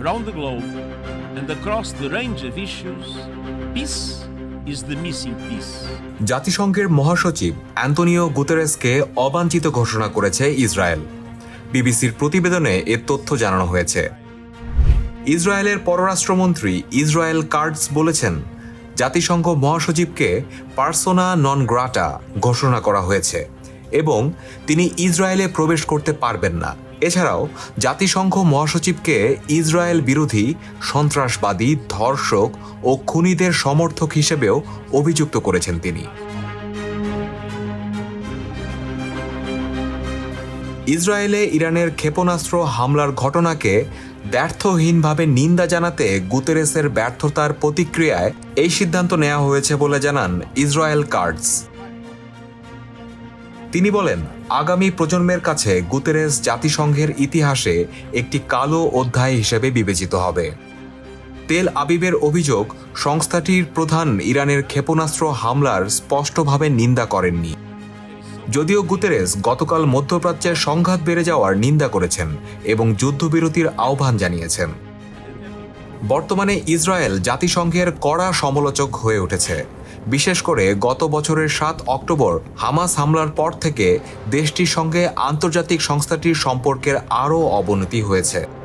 around the globe and across the range of issues, peace is the missing piece. জাতিসংঘের মহাসচিব Antonio গুতেরেসকে অবাঞ্ছিত ঘোষণা করেছে ইসরায়েল। বিবিসির প্রতিবেদনে এ তথ্য জানানো হয়েছে। ইসরায়েলের পররাষ্ট্রমন্ত্রী ইসরায়েল কার্ডস বলেছেন জাতিসংঘ মহাসচিবকে পার্সোনা নন গ্রাটা ঘোষণা করা হয়েছে। এবং তিনি ইসরায়েলে প্রবেশ করতে পারবেন না। এছাড়াও, জাতিসংঘ মহাসচিবকে ইসরায়েল বিরোধী, সন্ত্রাসবাদী, ধর্ষক ও খুনিদের সমর্থক হিসেবেও অভিযুক্ত করেছেন তিনি। ইসরায়েলে ইরানের ক্ষেপণাস্ত্র হামলার ঘটনাকে ব্যর্থহীনভাবে নিন্দা জানাতে গুতেরেসের ব্যর্থতার প্রতিক্রিয়ায় এই সিদ্ধান্ত নেওয়া হয়েছে বলে জানান ইসরায়েল কার্ডস। তিনি বলেন, আগামী প্রজন্মের কাছে গুতেরেস জাতিসংঘের ইতিহাসে একটি কালো অধ্যায় হিসেবে বিবেচিত হবে। তেল আবিবের অভিযোগ, সংস্থাটির প্রধান ইরানের ক্ষেপণাস্ত্র হামলার স্পষ্টভাবে নিন্দা করেননি। যদিও গুতেরেস গতকাল মধ্যপ্রাচ্যের সংঘাত বেড়ে যাওয়ার নিন্দা করেছেন এবং যুদ্ধবিরতির আহ্বান জানিয়েছেন। বর্তমানে ইসরায়েল জাতিসংঘের কড়া সমালোচক হয়ে উঠেছে। বিশেষ করে গত বছরের সাত অক্টোবর হামাস হামলার পর থেকে দেশটির সঙ্গে আন্তর্জাতিক সংস্থাটির সম্পর্কের আরও অবনতি হয়েছে।